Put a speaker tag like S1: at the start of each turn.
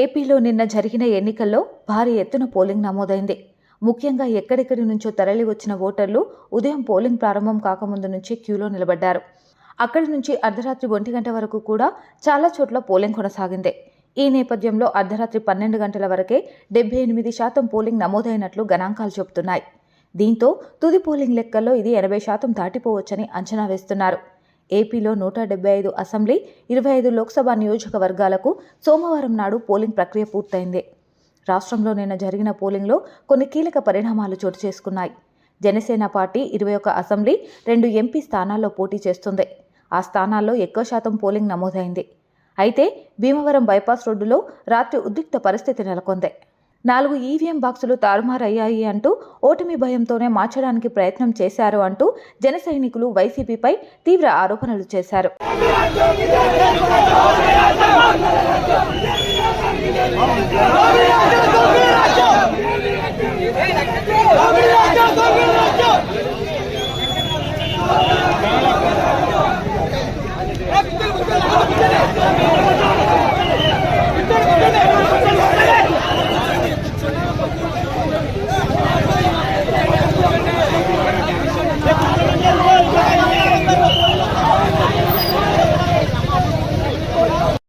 S1: ఏపీలో నిన్న జరిగిన ఎన్నికల్లో భారీ ఎత్తున పోలింగ్ నమోదైంది. ముఖ్యంగా ఎక్కడెక్కడి నుంచో తరలి వచ్చిన ఓటర్లు ఉదయం పోలింగ్ ప్రారంభం కాకముందు నుంచి క్యూలో నిలబడ్డారు. అక్కడి నుంచి అర్ధరాత్రి ఒంటి గంట వరకు కూడా చాలా చోట్ల పోలింగ్ కొనసాగింది. ఈ నేపథ్యంలో అర్ధరాత్రి పన్నెండు గంటల వరకే డెబ్బై ఎనిమిది శాతం పోలింగ్ నమోదైనట్లు గణాంకాలు చెబుతున్నాయి. దీంతో తుది పోలింగ్ లెక్కల్లో ఇది ఎనభై శాతం దాటిపోవచ్చని అంచనా వేస్తున్నారు. ఏపీలో నూట డెబ్బై ఐదు అసెంబ్లీ ఇరవై ఐదు లోక్సభ నియోజకవర్గాలకు సోమవారం నాడు పోలింగ్ ప్రక్రియ పూర్తయింది. రాష్ట్రంలో నిన్న జరిగిన పోలింగ్లో కొన్ని కీలక పరిణామాలు చోటు చేసుకున్నాయి. జనసేన పార్టీ ఇరవై ఒక అసెంబ్లీ రెండు ఎంపీ స్థానాల్లో పోటీ చేస్తుంది. ఆ స్థానాల్లో ఎక్కువ శాతం పోలింగ్ నమోదైంది. అయితే భీమవరం బైపాస్ రోడ్డులో రాత్రి ఉద్రిక్త పరిస్థితి నెలకొంది. నాలుగు ఈవీఎం బాక్సులు తారుమారయ్యాయి అంటూ ఓటమి భయంతోనే మార్చడానికి ప్రయత్నం చేశారు అంటూ జన సైనికులు వైసీపీపై తీవ్ర ఆరోపణలు చేశారు.